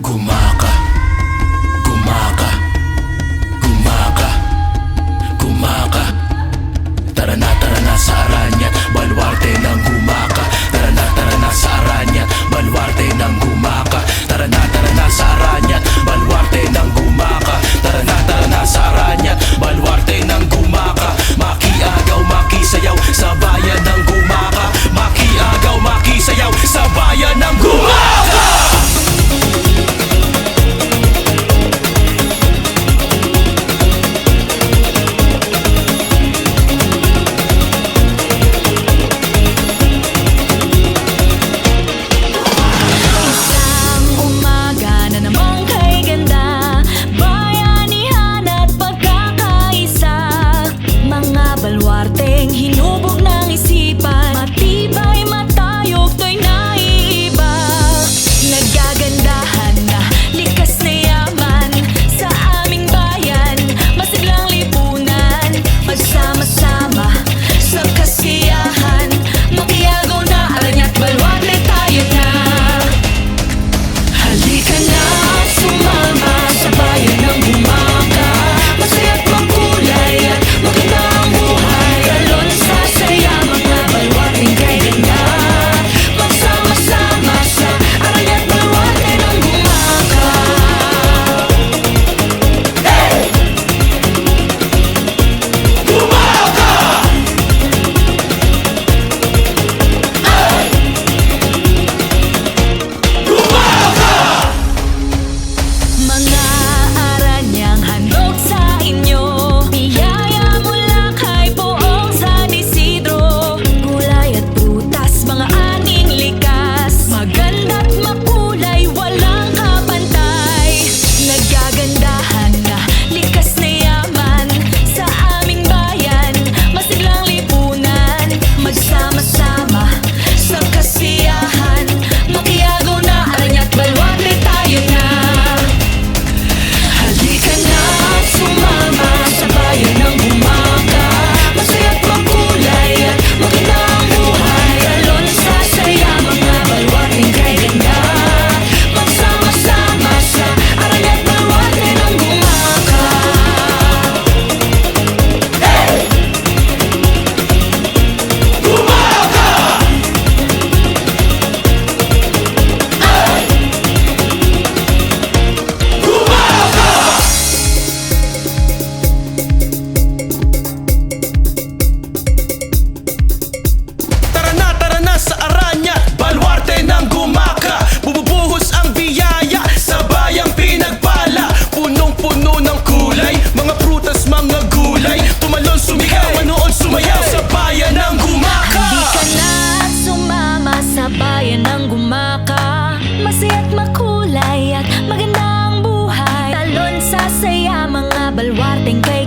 Gumaka. Gumaka. Gumaka. Gumaka. Tara na tara na sa Aranyat Balwarte ng gumaka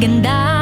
更大